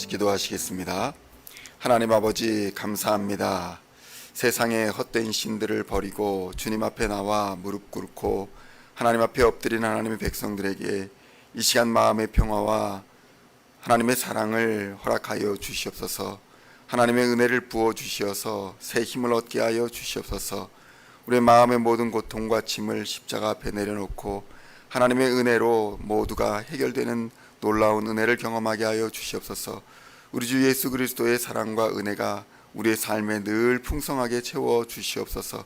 같이 기도하시겠습니다. 하나님 아버지 감사합니다. 세상의 헛된 신들을 버리고 주님 앞에 나와 무릎 꿇고 하나님 앞에 엎드린 하나님의 백성들에게 이 시간 마음의 평화와 하나님의 사랑을 허락하여 주시옵소서. 하나님의 은혜를 부어 주시어서 새 힘을 얻게 하여 주시옵소서. 우리의 마음의 모든 고통과 짐을 십자가 앞에 내려놓고 하나님의 은혜로 모두가 해결되는 놀라운 은혜를 경험하게 하여 주시옵소서. 우리 주 예수 그리스도의 사랑과 은혜가 우리의 삶에 늘 풍성하게 채워 주시옵소서.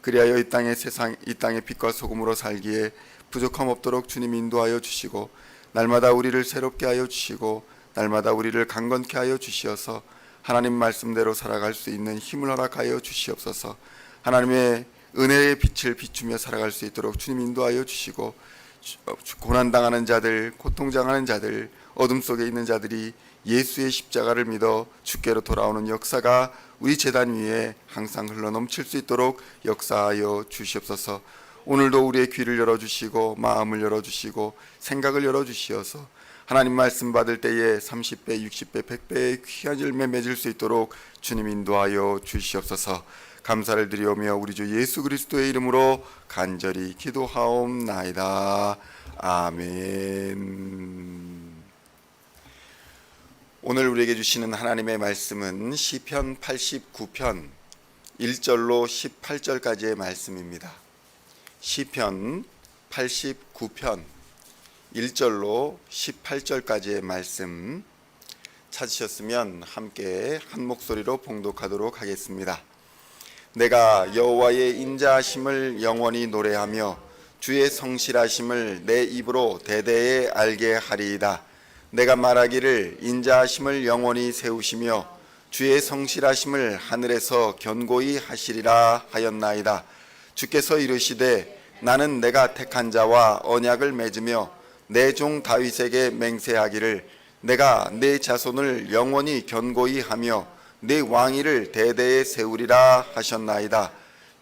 그리하여 이 땅의 세상 이 땅의 빛과 소금으로 살기에 부족함 없도록 주님 인도하여 주시고 날마다 우리를 새롭게 하여 주시고 날마다 우리를 강건케 하여 주시어서 하나님 말씀대로 살아갈 수 있는 힘을 허락하여 주시옵소서. 하나님의 은혜의 빛을 비추며 살아갈 수 있도록 주님 인도하여 주시고 고난 당하는 자들, 고통 당하는 자들, 어둠 속에 있는 자들이 예수의 십자가를 믿어 주께로 돌아오는 역사가 우리 재단 위에 항상 흘러 넘칠 수 있도록 역사하여 주시옵소서. 오늘도 우리의 귀를 열어 주시고 마음을 열어 주시고 생각을 열어 주시어서 하나님 말씀 받을 때에 30배, 60배, 100배의 귀한 열매 맺을 수 있도록 주님 인도하여 주시옵소서. 감사를 드리오며 우리 주 예수 그리스도의 이름으로 간절히 기도하옵나이다. 아멘. 오늘 우리에게 주시는 하나님의 말씀은 시편 89편 1절로 18절까지의 말씀입니다. 시편 89편 1절로 18절까지의 말씀 찾으셨으면 함께 한 목소리로 봉독하도록 하겠습니다. 내가 여호와의 인자하심을 영원히 노래하며 주의 성실하심을 내 입으로 대대에 알게 하리이다. 내가 말하기를 인자하심을 영원히 세우시며 주의 성실하심을 하늘에서 견고히 하시리라 하였나이다. 주께서 이르시되 나는 내가 택한 자와 언약을 맺으며 내 종 다윗에게 맹세하기를 내가 내 자손을 영원히 견고히 하며 내 왕위를 대대에 세우리라 하셨나이다.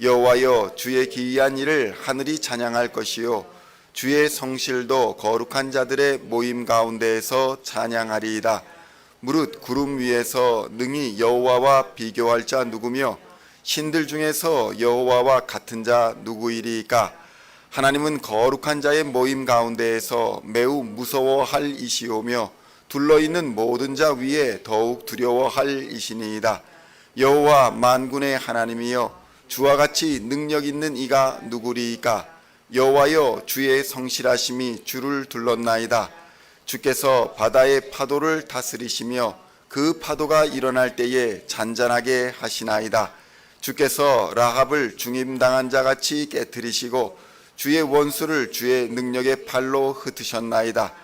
여호와여 주의 기이한 일을 하늘이 찬양할 것이요 주의 성실도 거룩한 자들의 모임 가운데에서 찬양하리이다. 무릇 구름 위에서 능히 여호와와 비교할 자 누구며 신들 중에서 여호와와 같은 자 누구이리까? 하나님은 거룩한 자의 모임 가운데에서 매우 무서워할 이시오며 둘러 있는 모든 자 위에 더욱 두려워할 이시니이다. 여호와 만군의 하나님이여 주와 같이 능력 있는 이가 누구리이까? 여호와여 주의 성실하심이 주를 둘렀나이다. 주께서 바다의 파도를 다스리시며 그 파도가 일어날 때에 잔잔하게 하시나이다. 주께서 라합을 중임당한 자 같이 깨뜨리시고 주의 원수를 주의 능력의 팔로 흩으셨나이다.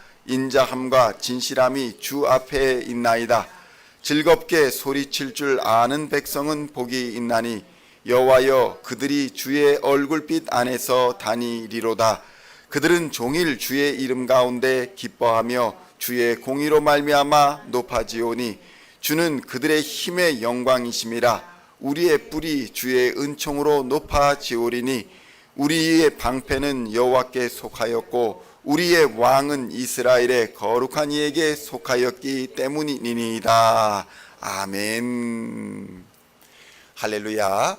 인자함과 진실함이 주 앞에 있나이다. 즐겁게 소리칠 줄 아는 백성은 복이 있나니 여호와여 그들이 주의 얼굴빛 안에서 다니리로다. 그들은 종일 주의 이름 가운데 기뻐하며 주의 공의로 말미암아 높아지오니 주는 그들의 힘의 영광이심이라 우리의 뿔이 주의 은총으로 높아지오리니 우리의 방패는 여호와께 속하였고 우리의 왕은 이스라엘의 거룩한 이에게 속하였기 때문이니이다. 아멘. 할렐루야.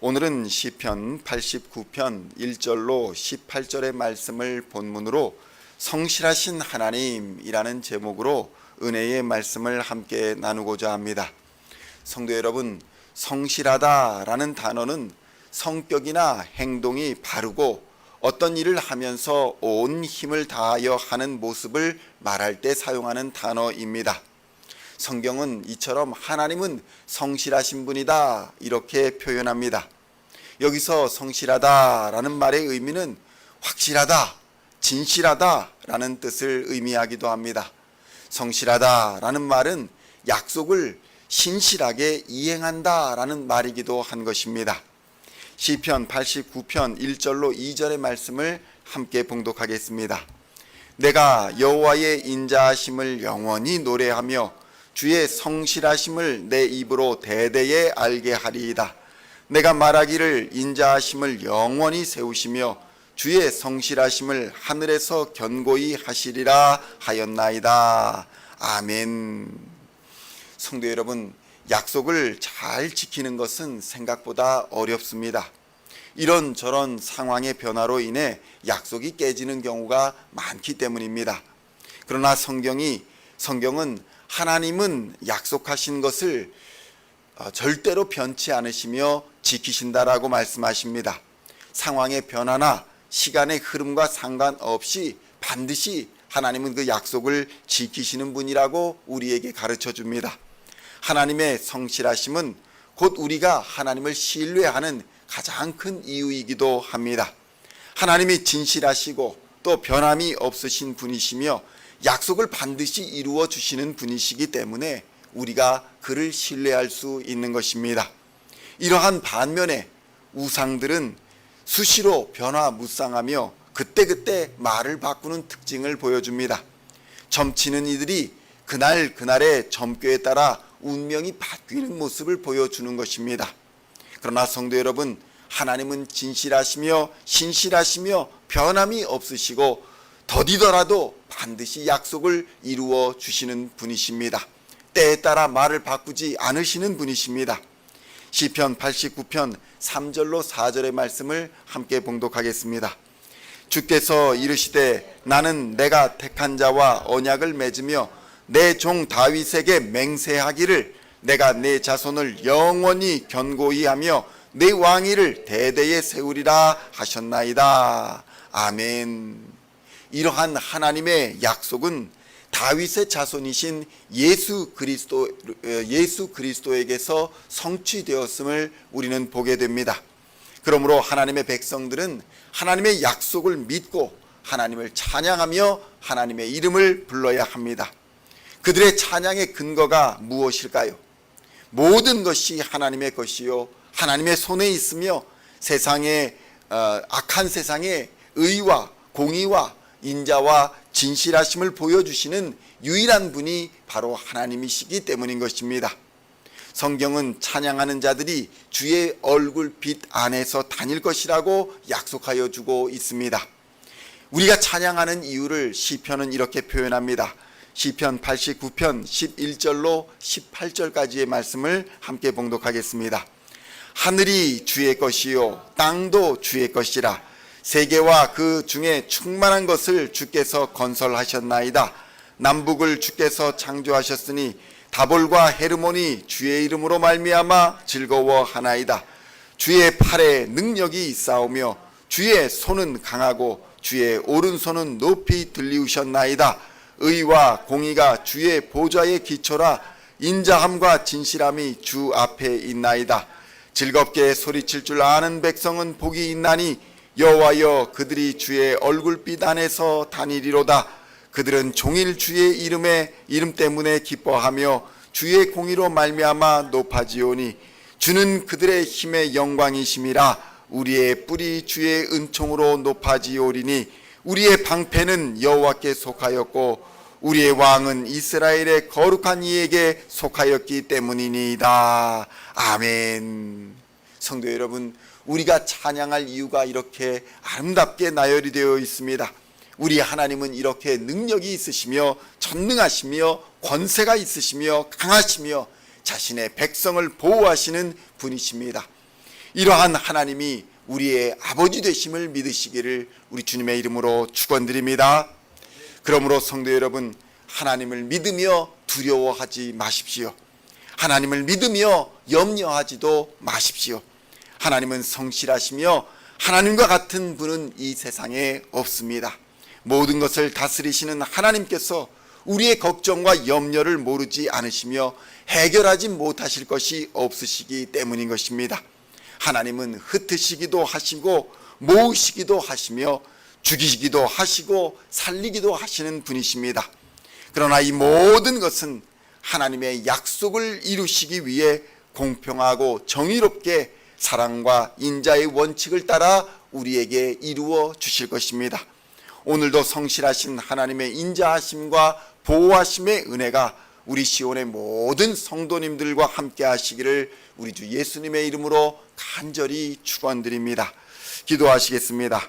오늘은 시편 89편 1절로 18절의 말씀을 본문으로 성실하신 하나님이라는 제목으로 은혜의 말씀을 함께 나누고자 합니다. 성도 여러분, 성실하다라는 단어는 성격이나 행동이 바르고 어떤 일을 하면서 온 힘을 다하여 하는 모습을 말할 때 사용하는 단어입니다. 성경은 이처럼 하나님은 성실하신 분이다 이렇게 표현합니다. 여기서 성실하다라는 말의 의미는 확실하다, 진실하다라는 뜻을 의미하기도 합니다. 성실하다라는 말은 약속을 신실하게 이행한다라는 말이기도 한 것입니다. 시편 89편 1절로 2절의 말씀을 함께 봉독하겠습니다. 내가 여호와의 인자하심을 영원히 노래하며 주의 성실하심을 내 입으로 대대에 알게 하리이다. 내가 말하기를 인자하심을 영원히 세우시며 주의 성실하심을 하늘에서 견고히 하시리라 하였나이다. 아멘. 성도 여러분, 약속을 잘 지키는 것은 생각보다 어렵습니다. 이런 저런 상황의 변화로 인해 약속이 깨지는 경우가 많기 때문입니다. 그러나 성경이 성경은 하나님은 약속하신 것을 어, 절대로 변치 않으시며 지키신다라고 말씀하십니다. 상황의 변화나 시간의 흐름과 상관없이 반드시 하나님은 그 약속을 지키시는 분이라고 우리에게 가르쳐 줍니다. 하나님의 성실하심은 곧 우리가 하나님을 신뢰하는 가장 큰 이유이기도 합니다. 하나님이 진실하시고 또 변함이 없으신 분이시며 약속을 반드시 이루어 주시는 분이시기 때문에 우리가 그를 신뢰할 수 있는 것입니다. 이러한 반면에 우상들은 수시로 변화무쌍하며 그때그때 말을 바꾸는 특징을 보여줍니다. 점치는 이들이 그날 그날의 점괘에 따라 운명이 바뀌는 모습을 보여주는 것입니다. 그러나 성도 여러분, 하나님은 진실하시며 신실하시며 변함이 없으시고 더디더라도 반드시 약속을 이루어 주시는 분이십니다. 때에 따라 말을 바꾸지 않으시는 분이십니다. 시편 89편 3절로 4절의 말씀을 함께 봉독하겠습니다. 주께서 이르시되 나는 내가 택한 자와 언약을 맺으며 내 종 다윗에게 맹세하기를 내가 내 자손을 영원히 견고히 하며 내 왕위를 대대에 세우리라 하셨나이다. 아멘. 이러한 하나님의 약속은 다윗의 자손이신 예수 그리스도 예수 그리스도에게서 성취되었음을 우리는 보게 됩니다. 그러므로 하나님의 백성들은 하나님의 약속을 믿고 하나님을 찬양하며 하나님의 이름을 불러야 합니다. 그들의 찬양의 근거가 무엇일까요? 모든 것이 하나님의 것이요 하나님의 손에 있으며 세상의 어, 악한 세상에 의와 공의와 인자와 진실하심을 보여주시는 유일한 분이 바로 하나님이시기 때문인 것입니다. 성경은 찬양하는 자들이 주의 얼굴 빛 안에서 다닐 것이라고 약속하여 주고 있습니다. 우리가 찬양하는 이유를 시편은 이렇게 표현합니다. 시편 89편 11절로 18절까지의 말씀을 함께 봉독하겠습니다. 하늘이 주의 것이요 땅도 주의 것이라 세계와 그 중에 충만한 것을 주께서 건설하셨나이다. 남북을 주께서 창조하셨으니 다볼과 헤르몬이 주의 이름으로 말미암아 즐거워하나이다. 주의 팔에 능력이 있사오며 주의 손은 강하고 주의 오른손은 높이 들리우셨나이다. 의와 공의가 주의 보좌의 기초라 인자함과 진실함이 주 앞에 있나이다. 즐겁게 소리칠 줄 아는 백성은 복이 있나니 여호와여 그들이 주의 얼굴빛 안에서 다니리로다. 그들은 종일 주의 이름에 이름 때문에 기뻐하며 주의 공의로 말미암아 높아지오니 주는 그들의 힘의 영광이심이라 우리의 뿌리 주의 은총으로 높아지오리니 우리의 방패는 여호와께 속하였고 우리의 왕은 이스라엘의 거룩한 이에게 속하였기 때문이니이다. 아멘. 성도 여러분, 우리가 찬양할 이유가 이렇게 아름답게 나열이 되어 있습니다. 우리 하나님은 이렇게 능력이 있으시며 전능하시며 권세가 있으시며 강하시며 자신의 백성을 보호하시는 분이십니다. 이러한 하나님이 우리의 아버지 되심을 믿으시기를 우리 주님의 이름으로 축원드립니다. 그러므로 성도 여러분 하나님을 믿으며 두려워하지 마십시오. 하나님을 믿으며 염려하지도 마십시오. 하나님은 성실하시며 하나님과 같은 분은 이 세상에 없습니다. 모든 것을 다스리시는 하나님께서 우리의 걱정과 염려를 모르지 않으시며 해결하지 못하실 것이 없으시기 때문인 것입니다. 하나님은 흩으시기도 하시고 모으시기도 하시며 죽이시기도 하시고 살리기도 하시는 분이십니다. 그러나 이 모든 것은 하나님의 약속을 이루시기 위해 공평하고 정의롭게 사랑과 인자의 원칙을 따라 우리에게 이루어 주실 것입니다. 오늘도 성실하신 하나님의 인자하심과 보호하심의 은혜가 우리 시온의 모든 성도님들과 함께 하시기를 우리 주 예수님의 이름으로 간절히 축원드립니다. 기도하시겠습니다.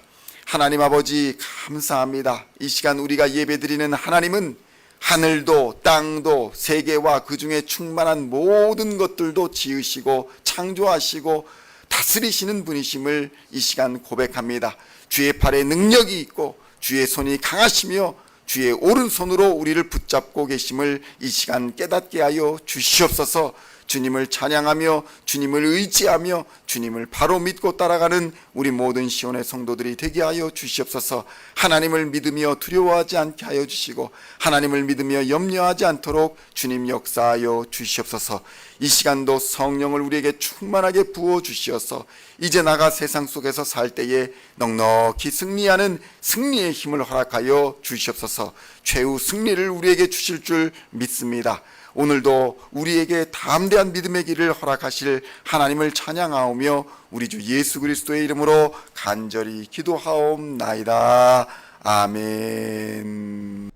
하나님 아버지 감사합니다. 이 시간 우리가 예배드리는 하나님은 하늘도 땅도 세계와 그 중에 충만한 모든 것들도 지으시고 창조하시고 다스리시는 분이심을 이 시간 고백합니다. 주의 팔에 능력이 있고 주의 손이 강하시며 주의 오른손으로 우리를 붙잡고 계심을 이 시간 깨닫게 하여 주시옵소서. 주님을 찬양하며 주님을 의지하며 주님을 바로 믿고 따라가는 우리 모든 시온의 성도들이 되게 하여 주시옵소서. 하나님을 믿으며 두려워하지 않게 하여 주시고 하나님을 믿으며 염려하지 않도록 주님 역사하여 주시옵소서. 이 시간도 성령을 우리에게 충만하게 부어 주시어서 이제 나가 세상 속에서 살 때에 넉넉히 승리하는 승리의 힘을 허락하여 주시옵소서. 최후 승리를 우리에게 주실 줄 믿습니다. 오늘도 우리에게 담대한 믿음의 길을 허락하실 하나님을 찬양하오며 우리 주 예수 그리스도의 이름으로 간절히 기도하옵나이다. 아멘.